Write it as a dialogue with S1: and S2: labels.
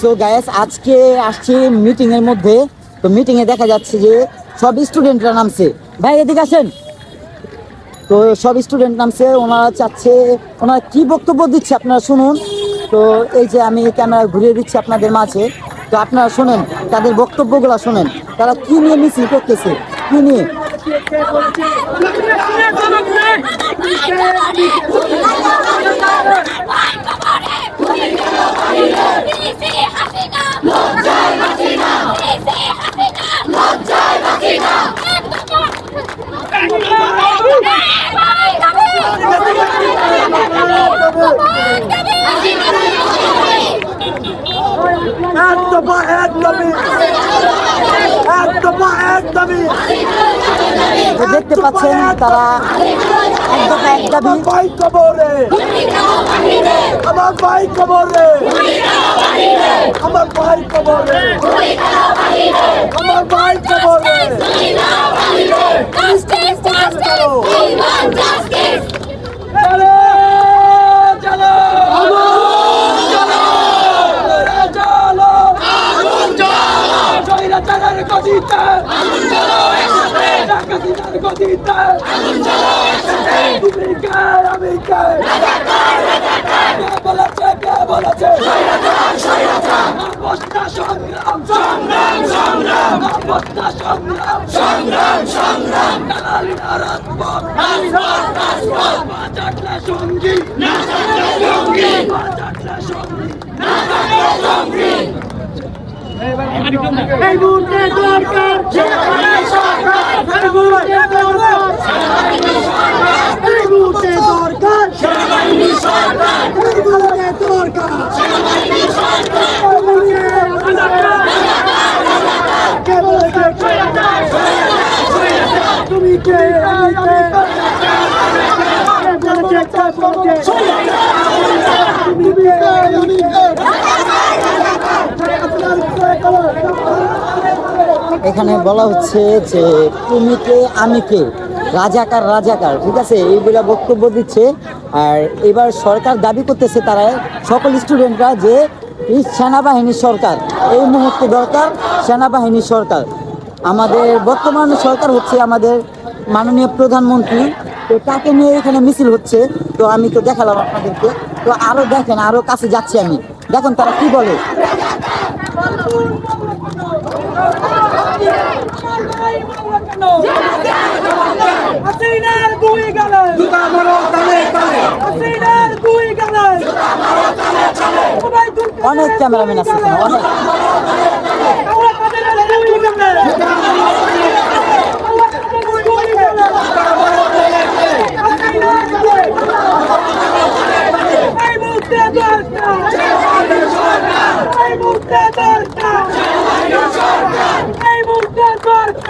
S1: So guys আজকে আসছি meeting এর মধ্যে। তো মিটিং এ দেখা যাচ্ছে যে সব স্টুডেন্টরা নামছে। ভাই, এদিকে আসেন। তো সব স্টুডেন্ট নামছে, ওনারা চাচ্ছে, ওনারা কি বক্তব্য দিচ্ছে আপনারা শুনুন। তো এই যে আমি ক্যামেরা ঘুরিয়ে দিচ্ছি আপনাদের মাঝে। তো আপনারা শোনেন, তাদের বক্তব্যগুলো শোনেন। তারা কি নিয়ে মিছিল করতেছে? কি নিয়ে?
S2: এক দফা এক দাবি এক দফা এক দাবি
S1: দেখতে পাচ্ছেন তারা এক দফা এক দাবি
S2: ভাই কবরে। আমার ভাই কবরে। আমার ভাই কবরে। আমার ভাই কবরে। স্বৈরাচারের গদিতে। ডাকাতিদের গদিতে। তুমি কে আমি কে বলেছে কে বলেছে? অবস্থা সংগ্রাম। সংগ্রাম সংগ্রাম। অবস্থা সংগ্রাম। সংগ্রাম সংগ্রাম। নারীরা রাজপথ। বাজাটলা সঙ্গী। সঙ্গী। বাজাটলা সঙ্গী। এই মুহূর্তে দরকার। এই মুহূর্তে দরকার। এই মুহূর্তে দরকার। এই মুহূর্তে দরকার তুমি কে? আমি কে কে বলেছে কে বলেছে তুমি কে আমি কে আপনার কে বলেছে
S1: এখানে বলা হচ্ছে যে তুমি কে, আমি কে? রাজাকার রাজাকার, ঠিক আছে? এইগুলা বক্তব্য দিচ্ছে। আর এবার সরকার দাবি করতেছে তারা, সকল স্টুডেন্টরা যে সেনাবাহিনী সরকার, এই মুহূর্তে দরকার সেনাবাহিনী সরকার। আমাদের বর্তমান সরকার হচ্ছে আমাদের মাননীয় প্রধানমন্ত্রী। তো তাকে নিয়ে এখানে মিছিল হচ্ছে। তো আমি তো দেখালাম আপনাদেরকে। তো আরও দেখেন, আরও কাছে যাচ্ছি আমি। দেখুন তারা কি বলে।
S2: দুই গালে। জুতা মারো তালে তালে হাসিনার দুই গালে। জুতা মারো তালে তালে
S1: অনেক ক্যামেরাম্যান আছে এখানে অনেক।
S2: এই মুহূর্তে দরকার। এই মুহূর্তে দরকার।